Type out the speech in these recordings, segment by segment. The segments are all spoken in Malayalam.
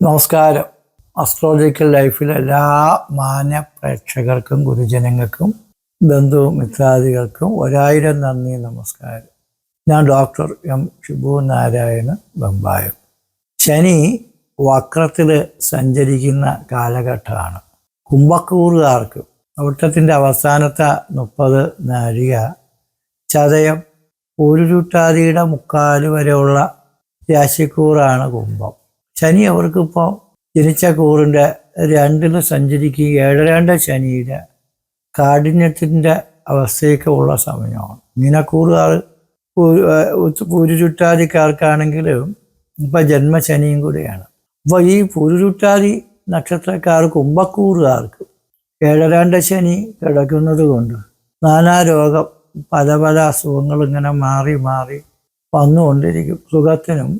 നമസ്കാരം. അസ്ട്രോളജിക്കൽ ലൈഫിൽ എല്ലാ മാന്യ പ്രേക്ഷകർക്കും ഗുരുജനങ്ങൾക്കും ബന്ധു മിത്രാദികൾക്കും ഒരായിരം നന്ദി നമസ്കാരം. ഞാൻ ഡോക്ടർ എം ശുഭു നാരായണ ബമ്പായം ശനി വക്രത്തിൽ സഞ്ചരിക്കുന്ന കാലഘട്ടമാണ്. കുംഭക്കൂറുകാർക്ക് അവിട്ടത്തിന്റെ അവസാനത്തെ മുപ്പത് നാഴിക ചതയം ഒരു ചുട്ടാതിയുടെ മുക്കാൽ വരെയുള്ള രാശിക്കൂറാണ് കുംഭം. ശനി അവർക്കിപ്പോൾ ജനിച്ച കൂറിന്റെ രണ്ടിൽ സഞ്ചരിക്കുകയും ഏഴരണ്ട ശനിയുടെ കാഠിന്യത്തിന്റെ അവസ്ഥയൊക്കെ ഉള്ള സമയമാണ്. മീനക്കൂറുകാർ പൂരുരുട്ടാതിക്കാർക്കാണെങ്കിലും ഇപ്പം ജന്മശനിയും കൂടിയാണ്. അപ്പോൾ ഈ പൂരുരുട്ടാതി നക്ഷത്രക്കാർ കുംഭക്കൂറുകാർക്ക് ഏഴരാണ്ട ശനി കിടക്കുന്നത് കൊണ്ട് നാനാ രോഗം പല പല അസുഖങ്ങൾ ഇങ്ങനെ മാറി മാറി വന്നുകൊണ്ടിരിക്കും. സുഖത്തിനും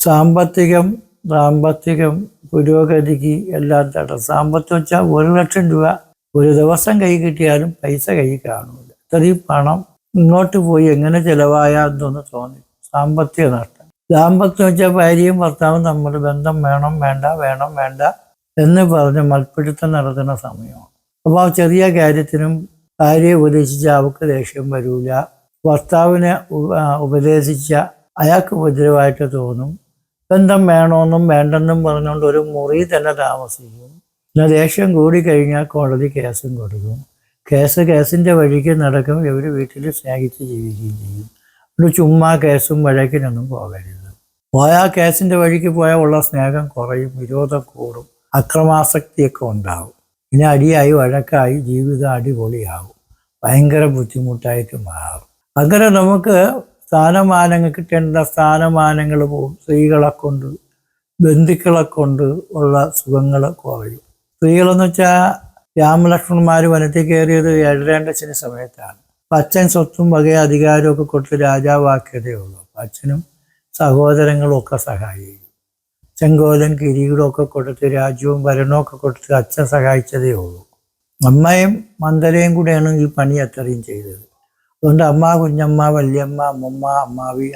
സാമ്പത്തികം സാമ്പത്തികം പുരോഗതിക്ക് എല്ലാം തടസ്സം. സാമ്പത്തികം വെച്ചാൽ ഒരു ലക്ഷം രൂപ ഒരു ദിവസം കൈ കിട്ടിയാലും പൈസ കൈ കാണില്ല ഇത്രയും പണം ഇങ്ങോട്ട് പോയി എങ്ങനെ ചിലവായാന്ന് തോന്നി. സാമ്പത്തിക നഷ്ടം. ദാമ്പത്യം വെച്ചാൽ ഭാര്യയും ഭർത്താവും തമ്മിൽ ബന്ധം വേണം വേണ്ട വേണം വേണ്ട എന്ന് പറഞ്ഞ് മൽപ്പിടുത്തം നടത്തുന്ന സമയമാണ്. അപ്പോൾ ആ ചെറിയ കാര്യത്തിനും ഭാര്യയെ ഉപദേശിച്ച അവൾക്ക് ദേഷ്യം വരൂല. ഭർത്താവിനെ ഉപദേശിച്ച അയാൾക്ക് ഉപദ്രവമായിട്ട് തോന്നും. ബന്ധം വേണമെന്നും വേണ്ടെന്നും പറഞ്ഞുകൊണ്ട് ഒരു മുറി തന്നെ താമസിക്കും. പിന്നെ ദേഷ്യം കൂടി കഴിഞ്ഞാൽ കോടതി കേസും കൊടുക്കും. കേസ് കേസിന്റെ വഴിക്ക് നടക്കും. ഇവർ വീട്ടിൽ സ്നേഹിച്ച് ജീവിക്കുകയും ചെയ്യും. ഒരു ചുമ്മാ കേസും വഴക്കിനൊന്നും പോകരുത്. പോയാൽ കേസിന്റെ വഴിക്ക് പോയാൽ ഉള്ള സ്നേഹം കുറയും വിരോധം കൂടും അക്രമാസക്തിയൊക്കെ ഉണ്ടാവും. പിന്നെ അടിയായി വഴക്കായി ജീവിതം അടിപൊളിയാവും. ഭയങ്കര ബുദ്ധിമുട്ടായിട്ട് മാറും. അങ്ങനെ നമുക്ക് സ്ഥാനമാനങ്ങൾ കിട്ടേണ്ട സ്ഥാനമാനങ്ങൾ പോകും സ്ത്രീകളെ കൊണ്ട് ബന്ധുക്കളെ കൊണ്ട് ഉള്ള സുഖങ്ങൾ കുറയും. സ്ത്രീകളെന്ന് വെച്ചാൽ രാമലക്ഷ്മണന്മാർ വനത്തിൽ കയറിയത് ഏഴരേണ്ടച്ഛന് സമയത്താണ്. അച്ഛൻ സ്വത്തും വകയ അധികാരവും ഒക്കെ കൊടുത്ത് രാജാവാക്കിയതേ ഉള്ളൂ. അച്ഛനും സഹോദരങ്ങളും ഒക്കെ സഹായിക്കും ചെങ്കോലൻ കിരീടമൊക്കെ കൊടുത്ത് രാജ്യവും ഭരണമൊക്കെ കൊടുത്ത് അച്ഛൻ സഹായിച്ചതേ ഉള്ളൂ. അമ്മയും മന്ദരയും കൂടെയാണ് ഈ പണി അത്രയും ചെയ്തത്. അതുകൊണ്ട് അമ്മ കുഞ്ഞമ്മ വല്യമ്മ അമ്മമ്മ അമ്മാവി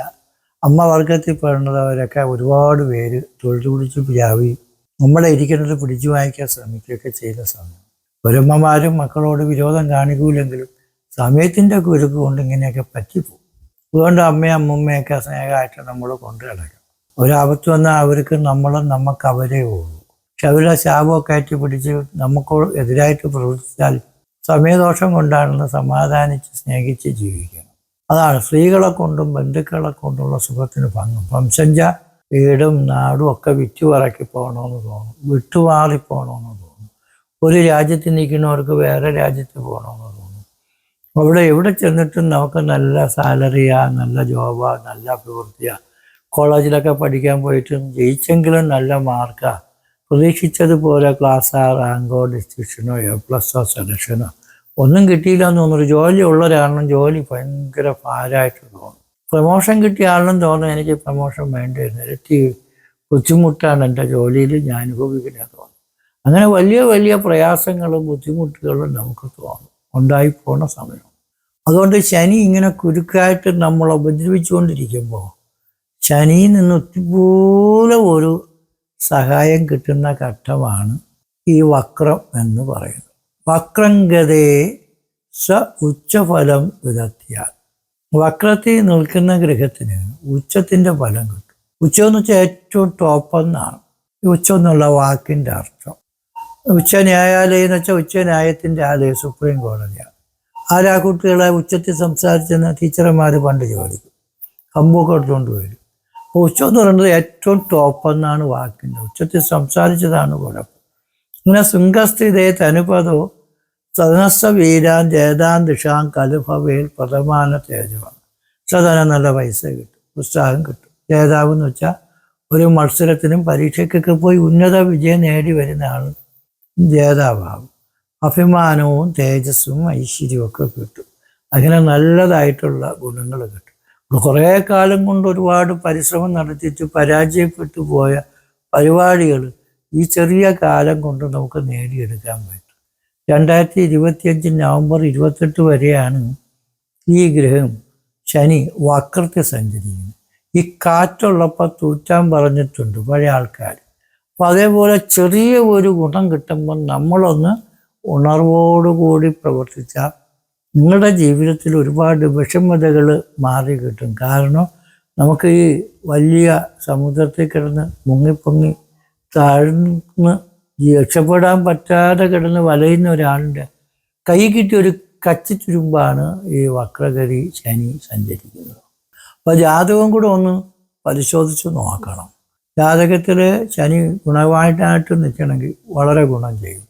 അമ്മ വർഗത്തിൽ പെടുന്നവരൊക്കെ ഒരുപാട് പേര് തൊഴുതു പിടിച്ച് വ്യാപി നമ്മളെ ഇരിക്കുന്നത് പിടിച്ചു വാങ്ങിക്കാൻ ശ്രമിക്കുകയൊക്കെ ചെയ്ത സമയം. ഒരമ്മമാരും മക്കളോട് വിരോധം കാണിക്കൂലെങ്കിലും സമയത്തിന്റെ കുരുക്ക് കൊണ്ട് ഇങ്ങനെയൊക്കെ പറ്റിപ്പോകും. അതുകൊണ്ട് അമ്മയും അമ്മമ്മയൊക്കെ സ്നേഹമായിട്ട് നമ്മൾ കൊണ്ടു കിടക്കും ഒരാപത്ത് വന്നാൽ അവർക്ക് നമ്മളും നമുക്ക് അവരേ ഉള്ളൂ. പക്ഷെ അവരുടെ ശാപമൊക്കെ ആയിട്ട് പിടിച്ച് നമുക്ക് എതിരായിട്ട് പ്രവർത്തിച്ചാൽ സമയദോഷം കൊണ്ടാണെന്ന് സമാധാനിച്ച് സ്നേഹിച്ച് ജീവിക്കണം അതാണ് സ്ത്രീകളെ കൊണ്ടും ബന്ധുക്കളെ കൊണ്ടുള്ള സുഖത്തിന് ഭംഗം. വംശഞ്ച വീടും നാടും ഒക്കെ വിറ്റുപറക്കി പോകണമെന്ന് തോന്നും. വിട്ടുമാറി പോകണമെന്ന് തോന്നും. ഒരു രാജ്യത്ത് നിൽക്കുന്നവർക്ക് വേറെ രാജ്യത്ത് പോകണമെന്ന് തോന്നും. അവിടെ എവിടെ ചെന്നിട്ടും നമുക്ക് നല്ല സാലറിയാ നല്ല ജോബാ നല്ല പ്രവൃത്തിയാ കോളേജിലൊക്കെ പഠിക്കാൻ പോയിട്ടും ജയിച്ചെങ്കിലും നല്ല മാർക്കാ. പ്രതീക്ഷിച്ചതുപോലെ ക്ലാസ്സോ റാങ്കോ ഡിസ്ട്രിക്ഷനോ എ പ്ലസോ സെലക്ഷനോ ഒന്നും കിട്ടിയില്ല എന്ന് തോന്നുന്നു ജോലി ഉള്ള ഒരാളിനും ജോലി ഭയങ്കര ഭാരമായിട്ട് തോന്നും. പ്രൊമോഷൻ കിട്ടിയ ആളിനും തോന്നും എനിക്ക് പ്രമോഷൻ വേണ്ടിയിരുന്നു ഇരട്ടി ബുദ്ധിമുട്ടാണ് എന്റെ ജോലിയിൽ ഞാൻ അനുഭവിക്കുന്നത് തോന്നും അങ്ങനെ വലിയ വലിയ പ്രയാസങ്ങളും ബുദ്ധിമുട്ടുകളും നമുക്ക് തോന്നും. ഉണ്ടായി പോണ സമയം. അതുകൊണ്ട് ശനി ഇങ്ങനെ കുരുക്കായിട്ട് നമ്മളെ ഉപദ്രവിച്ചുകൊണ്ടിരിക്കുമ്പോൾ ശനിയിൽ നിന്ന് ഒത്തിപോലെ ഒരു സഹായം കിട്ടുന്ന ഘട്ടമാണ് ഈ വക്രം എന്ന് പറയുന്നത്. വക്രം ഗതയെ സ ഉച്ചഫലം വിധത്തിയാൽ വക്രത്തിൽ നിൽക്കുന്ന ഗ്രഹത്തിന് ഉച്ചത്തിന്റെ ഫലം കിട്ടും. ഉച്ചം എന്ന് വെച്ചാൽ ഏറ്റവും ടോപ്പ് എന്നാണ്. ഈ ഉച്ചം എന്നുള്ള വാക്കിന്റെ അർത്ഥം. ഉച്ച ന്യായാലയം എന്ന് വെച്ചാൽ ഉച്ച ന്യായത്തിന്റെ ആലയം സുപ്രീം കോടതിയാണ്. ആരാ കുട്ടികളെ ഉച്ചത്തിൽ സംസാരിച്ചെന്ന് ടീച്ചർമാർ പണ്ട് ചോദിക്കും. കമ്പൊക്കെ ഇട്ടുകൊണ്ട് വരും. ഉച്ചം എന്ന് പറയുന്നത് ഏറ്റവും ടോപ്പ് എന്നാണ് വാക്കിന്റെ. ഉച്ചത്തിൽ സംസാരിച്ചതാണ് കുഴപ്പം. ഇങ്ങനെ ശൃംഗസ്ഥിതേ തനുപദോ സദനസ്സ വീരാൻ ജേതാൻ ദിഷാൻ കലുഭവേൽ പ്രഥമാന തേജമാണ് സദന നല്ല പൈസ കിട്ടും ഉത്സാഹം കിട്ടും. ജേതാവ് എന്ന് വെച്ചാൽ ഒരു മത്സരത്തിനും പരീക്ഷയ്ക്കൊക്കെ പോയി ഉന്നത വിജയം നേടി വരുന്ന ആൾ ജേതാവാകും അഭിമാനവും തേജസ്സും ഐശ്വര്യവും ഒക്കെ കിട്ടും. അങ്ങനെ നല്ലതായിട്ടുള്ള ഗുണങ്ങൾ കിട്ടും. കുറേ കാലം കൊണ്ട് ഒരുപാട് പരിശ്രമം നടത്തിയിട്ട് പരാജയപ്പെട്ടു പോയ പരിപാടികൾ ഈ ചെറിയ കാലം കൊണ്ട് നമുക്ക് നേടിയെടുക്കാൻ പറ്റും. രണ്ടായിരത്തി ഇരുപത്തിയഞ്ച് നവംബർ ഇരുപത്തെട്ട് വരെയാണ് ഈ ഗ്രഹം ശനി വക്രത്തിൽ സഞ്ചരിക്കുന്നത്. ഈ കാറ്റുള്ളപ്പോൾ തൂറ്റാൻ പറഞ്ഞിട്ടുണ്ട് പഴയ ആൾക്കാർ അപ്പം അതേപോലെ ചെറിയ ഒരു ഗുണം കിട്ടുമ്പോൾ നമ്മളൊന്ന് ഉണർവോടുകൂടി പ്രവർത്തിച്ചാൽ നിങ്ങളുടെ ജീവിതത്തിൽ ഒരുപാട് വിഷമതകൾ മാറി കിട്ടും. കാരണം നമുക്ക് ഈ വലിയ സമുദ്രത്തിൽ കിടന്ന് മുങ്ങിപ്പൊങ്ങി താഴ്ന്ന് രക്ഷപ്പെടാൻ പറ്റാതെ കിടന്ന് വലയുന്ന ഒരാളുടെ കൈ കിട്ടിയ ഒരു കച്ചിത്തുരുമ്പാണ് ഈ വക്രഗതി ശനി സഞ്ചരിക്കുന്നത്. അപ്പോൾ ജാതകം കൂടെ ഒന്ന് പരിശോധിച്ച് നോക്കണം. ജാതകത്തിൽ ശനി ഗുണമായിട്ടായിട്ട് നിൽക്കണമെങ്കിൽ വളരെ ഗുണം ചെയ്യും.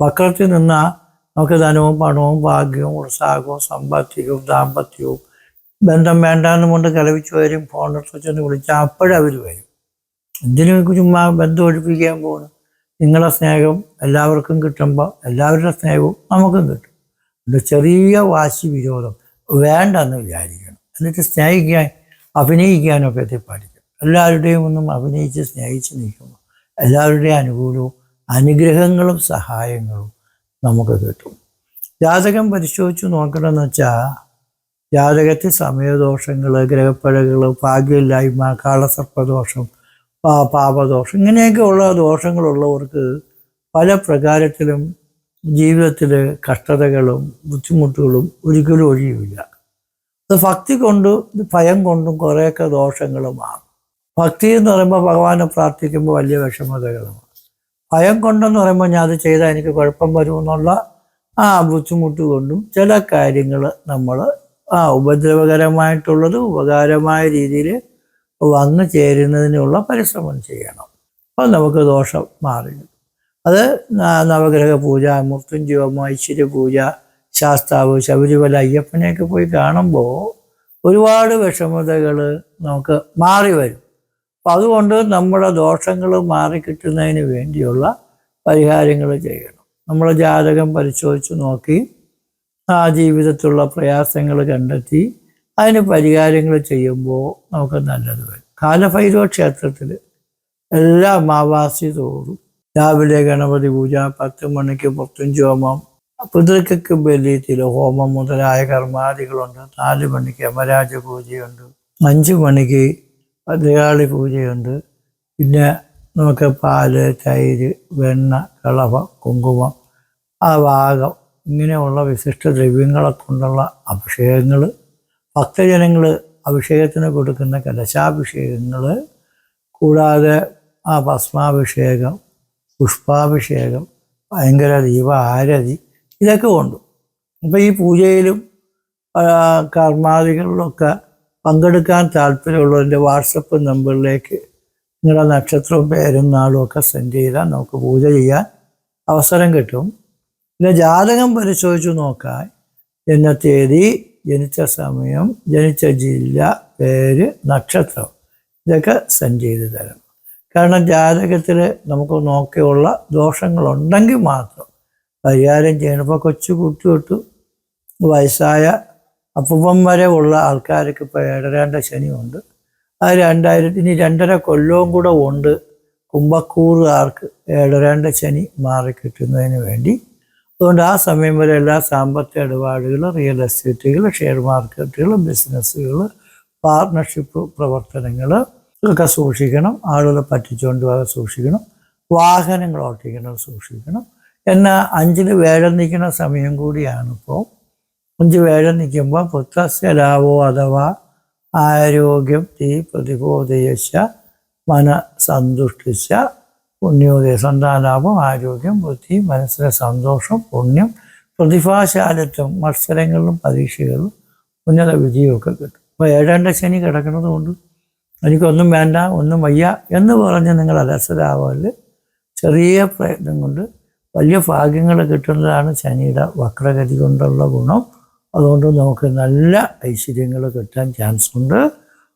വക്രത്തിൽ നിന്നാൽ നമുക്ക് ധനവും പണവും ഭാഗ്യവും ഉത്സാഹവും സമ്പത്തികവും ദാമ്പത്യവും ബന്ധം വേണ്ടാന്ന് കൊണ്ട് കലവിച്ച് വരും ഫോണെടുത്ത് ചെന്ന് വിളിച്ചാൽ അപ്പോഴവർ വരും. എന്തിനു ചുമ്മാ ബന്ധം ഒഴിപ്പിക്കാൻ പോകുന്നു നിങ്ങളുടെ സ്നേഹം എല്ലാവർക്കും കിട്ടുമ്പോൾ എല്ലാവരുടെ സ്നേഹവും നമുക്കും കിട്ടും. ഒരു ചെറിയ വാശി വിരോധം വേണ്ടെന്ന് വിചാരിക്കണം. എന്നിട്ട് സ്നേഹിക്കാൻ അഭിനയിക്കാനൊക്കെ എത്തി പഠിക്കും. എല്ലാവരുടെയും ഒന്നും അഭിനയിച്ച് സ്നേഹിച്ച് നിൽക്കുമ്പോൾ എല്ലാവരുടെയും അനുകൂലവും അനുഗ്രഹങ്ങളും സഹായങ്ങളും നമുക്ക് കിട്ടും. ജാതകം പരിശോധിച്ച് നോക്കണമെന്ന് വെച്ചാൽ ജാതകത്തിൽ സമയദോഷങ്ങൾ ഗ്രഹപ്പഴകൾ ഭാഗ്യമില്ലായ്മ കാളസർപ്പദോഷം പാപദോഷം ഇങ്ങനെയൊക്കെയുള്ള ദോഷങ്ങളുള്ളവർക്ക് പല പ്രകാരത്തിലും ജീവിതത്തിൽ കഷ്ടതകളും ബുദ്ധിമുട്ടുകളും ഒരിക്കലും ഒഴിയില്ല അത് ഭക്തി കൊണ്ട് ഭയം കൊണ്ടും കുറേയൊക്കെ ദോഷങ്ങൾ മാറും. ഭക്തി എന്ന് പറയുമ്പോൾ ഭഗവാനെ പ്രാർത്ഥിക്കുമ്പോൾ വലിയ വിഷമതകളുമാണ് ഭയം കൊണ്ടെന്ന് പറയുമ്പോൾ ഞാൻ അത് ചെയ്താൽ എനിക്ക് കുഴപ്പം വരുമെന്നുള്ള ആ ബുദ്ധിമുട്ട് കൊണ്ടും ചില കാര്യങ്ങൾ നമ്മൾ ആ ഉപദ്രവകരമായിട്ടുള്ളത് ഉപകാരമായ രീതിയിൽ വന്നു ചേരുന്നതിനുള്ള പരിശ്രമം ചെയ്യണം. അപ്പോൾ നമുക്ക് ദോഷം മാറി അത് നവഗ്രഹ പൂജ മൃത്യുഞ്ജോമ ഐശ്വര്യ പൂജ ശാസ്താവ് ശബരിമല അയ്യപ്പനെയൊക്കെ പോയി കാണുമ്പോൾ ഒരുപാട് വിഷമതകൾ നമുക്ക് മാറി വരും. അപ്പം അതുകൊണ്ട് നമ്മുടെ ദോഷങ്ങൾ മാറിക്കിട്ടുന്നതിന് വേണ്ടിയുള്ള പരിഹാരങ്ങൾ ചെയ്യണം. നമ്മൾ ജാതകം പരിശോധിച്ച് നോക്കി ആ ജീവിതത്തിലുള്ള പ്രയാസങ്ങൾ കണ്ടെത്തി അതിന് പരിഹാരങ്ങൾ ചെയ്യുമ്പോൾ നമുക്ക് നല്ലത് വരും. കാലഭൈരവ ക്ഷേത്രത്തിൽ എല്ലാ അമാവാസി തോറും രാവിലെ ഗണപതി പൂജ പത്ത് മണിക്ക് മൃത്യുഞ്ജോമം പിതൃക്കൾക്ക് ബലി തിലഹോമം മുതലായ കർമാദികളുണ്ട്. നാല് മണിക്ക് യമരാജ പൂജയുണ്ട്. അഞ്ച് മണിക്ക് ഭദ്രകാളി പൂജയുണ്ട്. പിന്നെ നമുക്ക് പാൽ തൈര് വെണ്ണ കളഭ കുങ്കുമം ആ ഭാഗം ഇങ്ങനെയുള്ള വിശിഷ്ട ദ്രവ്യങ്ങളെ കൊണ്ടുള്ള അഭിഷേകങ്ങൾ ഭക്തജനങ്ങൾ അഭിഷേകത്തിന് കൊടുക്കുന്ന കലശാഭിഷേകങ്ങൾ കൂടാതെ ആ ഭസ്മാഭിഷേകം പുഷ്പാഭിഷേകം ഭയങ്കര ദീപ ആരതി ഇതൊക്കെ ഉണ്ട് അപ്പോൾ ഈ പൂജയിലും കർമാദികളിലൊക്കെ പങ്കെടുക്കാൻ താല്പര്യമുള്ളവരുടെ വാട്സപ്പ് നമ്പറിലേക്ക് നിങ്ങളുടെ നക്ഷത്രവും പേരും നാളും ഒക്കെ സെൻഡ് ചെയ്താൽ നമുക്ക് പൂജ ചെയ്യാൻ അവസരം കിട്ടും. പിന്നെ ജാതകം പരിശോധിച്ചു നോക്കാൻ ജനന തീയതി ജനിച്ച സമയം ജനിച്ച ജില്ല പേര് നക്ഷത്രം ഇതൊക്കെ സെൻഡ് ചെയ്ത് തരണം കാരണം ജാതകത്തിൽ നമുക്ക് നോക്കിയുള്ള ദോഷങ്ങളുണ്ടെങ്കിൽ മാത്രം പരിഹാരം ചെയ്യണം. ഇപ്പോൾ കൊച്ചു കുട്ടി തൊട്ട് വയസ്സായ അപ്പൂപ്പം വരെ ഉള്ള ആൾക്കാർക്ക് ഇപ്പോൾ ഏഴരാണ്ട ശനിയുണ്ട്. ആ രണ്ടായിരത്തി ഇനി രണ്ടര കൊല്ലവും കൂടെ ഉണ്ട് കുംഭക്കൂറുകാർക്ക് ഏഴരാണ്ട ശനി മാറി കിട്ടുന്നതിന് വേണ്ടി. അതുകൊണ്ട് ആ സമയം വരെ എല്ലാ സാമ്പത്തിക ഇടപാടുകൾ റിയൽ എസ്റ്റേറ്റുകൾ ഷെയർ മാർക്കറ്റുകൾ ബിസിനസ്സുകൾ പാർട്ട്ണർഷിപ്പ് പ്രവർത്തനങ്ങൾ ഇതൊക്കെ സൂക്ഷിക്കണം. ആളുകളെ പറ്റിച്ചുകൊണ്ട് പോകാൻ സൂക്ഷിക്കണം. വാഹനങ്ങൾ ഓട്ടിക്കണം സൂക്ഷിക്കണം. എന്നാൽ അഞ്ചിന് വേഴം നിൽക്കുന്ന സമയം കൂടിയാണ് ഇപ്പോൾ. അഞ്ച് വേഴം നിൽക്കുമ്പോൾ പുത്രസ്യ ലാഭോ അഥവാ ആരോഗ്യം തീ പ്രതിബോധയശ മന സന്തുഷ്ടിച്ച പുണ്യോദയ സന്താനാഭം ആരോഗ്യം ബുദ്ധി മനസ്സിലെ സന്തോഷം പുണ്യം പ്രതിഭാശാലത്വം മത്സരങ്ങളിലും പരീക്ഷകളിലും ഉന്നത വിജയമൊക്കെ കിട്ടും. അപ്പോൾ ഏഴാണ്ട ശനി കിടക്കുന്നത് കൊണ്ട് എനിക്കൊന്നും വേണ്ട ഒന്നും വയ്യ എന്ന് പറഞ്ഞ് നിങ്ങൾ അലസരാവൽ ചെറിയ പ്രയത്നം കൊണ്ട് വലിയ ഭാഗ്യങ്ങൾ കിട്ടുന്നതാണ് ശനിയുടെ വക്രഗതി കൊണ്ടുള്ള ഗുണം. അതുകൊണ്ട് നമുക്ക് നല്ല ഐശ്വര്യങ്ങൾ കിട്ടാൻ ചാൻസ് ഉണ്ട്.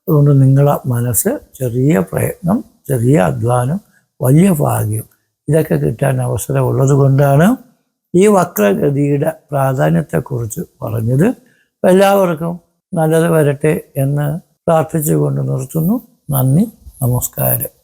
അതുകൊണ്ട് നിങ്ങളെ മനസ്സ് ചെറിയ പ്രയത്നം ചെറിയ അധ്വാനം വലിയ ഭാഗ്യം ഇതൊക്കെ കിട്ടാൻ അവസരമുള്ളത് കൊണ്ടാണ് ഈ വക്രഗതിയുടെ പ്രാധാന്യത്തെക്കുറിച്ച് പറഞ്ഞത്. എല്ലാവർക്കും നല്ലത് വരട്ടെ എന്ന് പ്രാർത്ഥിച്ചുകൊണ്ട് നിർത്തുന്നു. നന്ദി നമസ്കാരം.